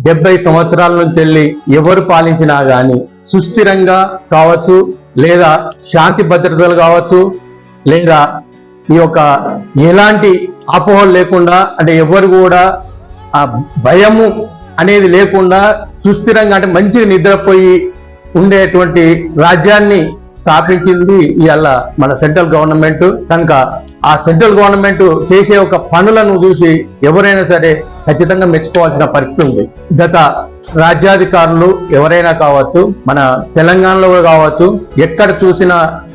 డెబ్బై సంవత్సరాల నుంచి వెళ్ళి ఎవరు పాలించినా గాని సుస్థిరంగా కావచ్చు లేదా శాంతి భద్రతలు కావచ్చు లేదా ఈ యొక్క ఎలాంటి అపోహలు లేకుండా అంటే ఎవరు కూడా ఆ భయము అనేది లేకుండా సుస్థిరంగా అంటే మంచిగా నిద్రపోయి ఉండేటువంటి రాజ్యాన్ని స్థాపించింది ఇవాళ మన సెంట్రల్ గవర్నమెంట్. కనుక ఆ సెంట్రల్ గవర్నమెంట్ చేసే ఒక పనులను చూసి ఎవరైనా సరే ఖచ్చితంగా మెచ్చుకోవాల్సిన పరిస్థితి ఉంది. గత రాజ్యాధికారులు ఎవరైనా కావచ్చు మన తెలంగాణలో కావచ్చు ఎక్కడ చూసిన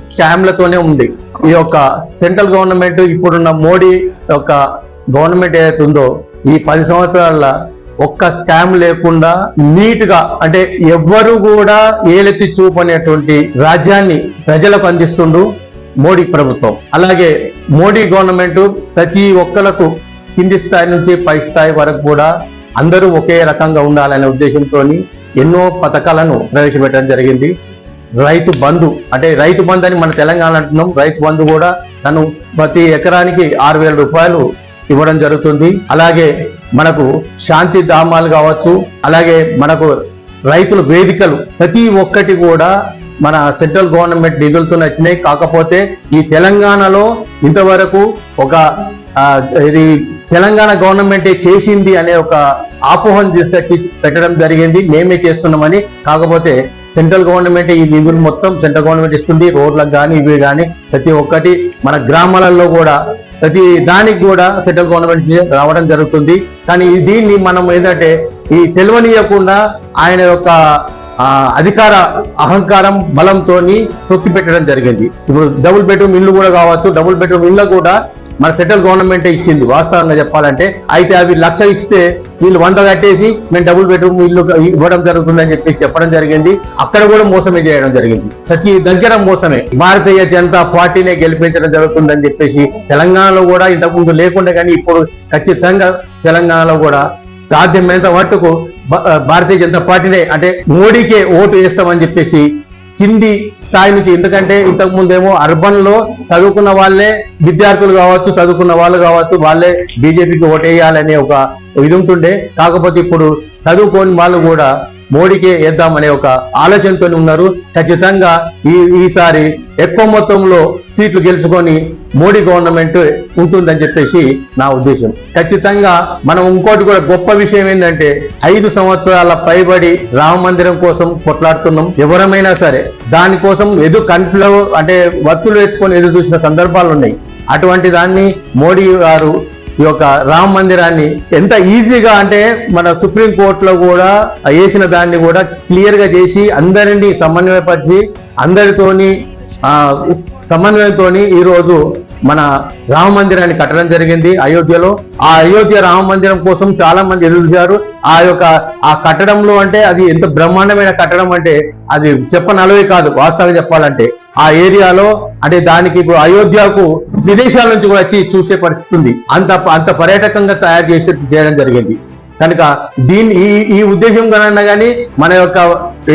స్కామ్లతోనే ఉంది. ఈ యొక్క సెంట్రల్ గవర్నమెంట్ ఇప్పుడున్న మోడీ యొక్క గవర్నమెంట్ ఏదైతే ఉందో ఈ పది సంవత్సరాల ఒక్క స్కామ్ లేకుండా నీట్గా అంటే ఎవ్వరు కూడా ఏలెత్తి చూపనేటువంటి రాజ్యాన్ని ప్రజలకు అందిస్తుండు మోడీ ప్రభుత్వం. అలాగే మోడీ గవర్నమెంట్ ప్రతి ఒక్కలకు కింది స్థాయి నుంచి పై స్థాయి వరకు కూడా అందరూ ఒకే రకంగా ఉండాలనే ఉద్దేశంతో ఎన్నో పథకాలను ప్రవేశపెట్టడం జరిగింది. రైతు బంధు అంటే రైతు బంధు అని మన తెలంగాణ అంటున్నాం. రైతు బంధు కూడా తను ప్రతి ఎకరానికి ఆరు వేల రూపాయలు ఇవ్వడం జరుగుతుంది. అలాగే మనకు శాంతి ధామాలు కావచ్చు అలాగే మనకు రైతుల వేదికలు ప్రతి ఒక్కటి కూడా మన సెంట్రల్ గవర్నమెంట్ నిధులతో వచ్చినాయి కాకపోతే ఈ తెలంగాణలో ఇంతవరకు ఒక ఇది తెలంగాణ గవర్నమెంటే చేసింది అనే ఒక ఆపోహను తీసుకొచ్చి పెట్టడం జరిగింది. మేమే చేస్తున్నామని. కాకపోతే సెంట్రల్ గవర్నమెంట్ ఈ నిధులు మొత్తం సెంట్రల్ గవర్నమెంట్ ఇస్తుంది. రోడ్లకు కానీ ఇవి కానీ ప్రతి ఒక్కటి మన గ్రామాలలో కూడా ప్రతి దానికి కూడా సెంట్రల్ గవర్నమెంట్ రావడం జరుగుతుంది. కానీ దీన్ని మనం ఏంటంటే ఈ తెలియనీయకుండా ఆయన యొక్క అధికార అహంకారం బలంతో తొక్కి పెట్టడం జరిగింది. ఇప్పుడు డబుల్ బెడ్రూమ్ ఇల్లు కూడా కావచ్చు డబుల్ బెడ్రూమ్ ఇల్లు కూడా మన సెంట్రల్ గవర్నమెంట్ ఇచ్చింది. వాస్తవంగా చెప్పాలంటే అయితే అవి లక్ష ఇస్తే వీళ్ళు వంద కట్టేసి మేము డబుల్ బెడ్రూమ్ ఇల్లు ఇవ్వడం జరుగుతుందని చెప్పి చెప్పడం జరిగింది. అక్కడ కూడా మోసమే చేయడం జరిగింది. ప్రతి దగ్గర మోసమే. భారతీయ జనతా పార్టీనే గెలిపించడం జరుగుతుందని చెప్పేసి తెలంగాణలో కూడా ఇంతకుముందు లేకుండా కానీ ఇప్పుడు ఖచ్చితంగా తెలంగాణలో కూడా సాధ్యమైనంత మట్టుకు భారతీయ జనతా పార్టీనే అంటే మోడీకే ఓటు వేస్తామని చెప్పేసి కింది స్థాయి నుంచి ఎందుకంటే ఇంతకు ముందేమో అర్బన్లో చదువుకున్న వాళ్ళే విద్యార్థులు కావచ్చు చదువుకున్న వాళ్ళు కావచ్చు వాళ్ళే బీజేపీకి ఓటేయాలనే ఒక ఇది ఉంటుండే. కాకపోతే ఇప్పుడు చదువుకోని వాళ్ళు కూడా మోడీకే వేద్దామనే ఒక ఆలోచనతో ఉన్నారు. ఖచ్చితంగా ఈ ఈసారి ఎక్కువ మొత్తంలో సీట్లు గెలుచుకొని మోడీ గవర్నమెంట్ ఉంటుందని చెప్పేసి నా ఉద్దేశం. ఖచ్చితంగా మనం ఇంకోటి కూడా గొప్ప విషయం ఏంటంటే ఐదు సంవత్సరాల పైబడి రామ మందిరం కోసం కొట్లాడుతున్నాం. ఎవరమైనా సరే దానికోసం ఎదు కంట్లో అంటే వత్తులు వేసుకొని ఎదురు చూసిన సందర్భాలు ఉన్నాయి అటువంటి దాన్ని మోడీ గారు ఈ యొక్క రామ మందిరాన్ని ఎంత ఈజీగా అంటే మన సుప్రీం కోర్టులో కూడా వేసిన దాన్ని కూడా క్లియర్గా చేసి అందరినీ సమన్వయపరిచి అందరితోని ఆ, సమన్వయంతో ఈ రోజు మన రామ మందిరాన్ని కట్టడం జరిగింది అయోధ్యలో. ఆ అయోధ్య రామ మందిరం కోసం చాలా మంది ఎదురు ఆ యొక్క ఆ కట్టడంలో అంటే అది ఎంత బ్రహ్మాండమైన కట్టడం అంటే అది చెప్పనలవి కాదు వాస్తవంగా చెప్పాలంటే. ఆ ఏరియాలో అంటే దానికి ఇప్పుడు అయోధ్యకు విదేశాల నుంచి కూడా వచ్చి చూసే పరిస్థితి ఉంది. అంత అంత పర్యాటకంగా తయారు చేసే చేయడం జరిగింది. కనుక దీన్ని ఈ ఈ ఉద్దేశం కన్నా కానీ మన యొక్క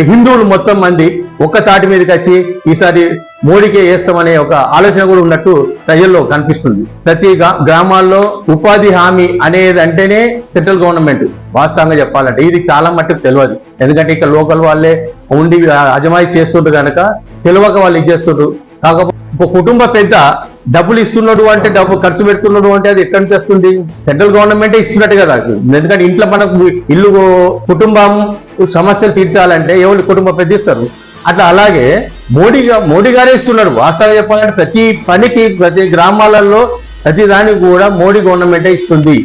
హిందువులు మొత్తం మంది ఒక్క తాటి మీదకి వచ్చి ఈసారి మోడీకే వేస్తామనే ఒక ఆలోచన కూడా ఉన్నట్టు ప్రజల్లో కనిపిస్తుంది. ప్రతి గ్రామాల్లో ఉపాధి హామీ అనేది అంటేనే సెంట్రల్ గవర్నమెంట్. వాస్తవంగా చెప్పాలంటే ఇది చాలా మట్టుకు తెలియదు. ఎందుకంటే ఇక్కడ లోకల్ వాళ్ళే ఉండి అజమాయి చేస్తుండ్రు కనుక తెలియక వాళ్ళు ఇచ్చేస్తుండ్రు కాకపోతే ఒక కుటుంబ పెద్ద డబ్బులు ఇస్తున్నాడు అంటే డబ్బు ఖర్చు పెడుతున్నాడు అంటే అది ఎక్కడి నుంచి వస్తుంది? సెంట్రల్ గవర్నమెంటే ఇస్తున్నట్టు కదా. ఎందుకంటే ఇంట్లో మనకు ఇల్లు కుటుంబం సమస్యలు తీర్చాలంటే ఎవరు కుటుంబ పెద్ద ఇస్తారు? అట్లా అలాగే మోడీ మోడీ గారే ఇస్తున్నారు వాస్తవం చెప్పాలంటే ప్రతి పనికి ప్రతి గ్రామాలలో ప్రతి దానికి కూడా మోడీ గవర్నమెంటే ఇస్తుంది.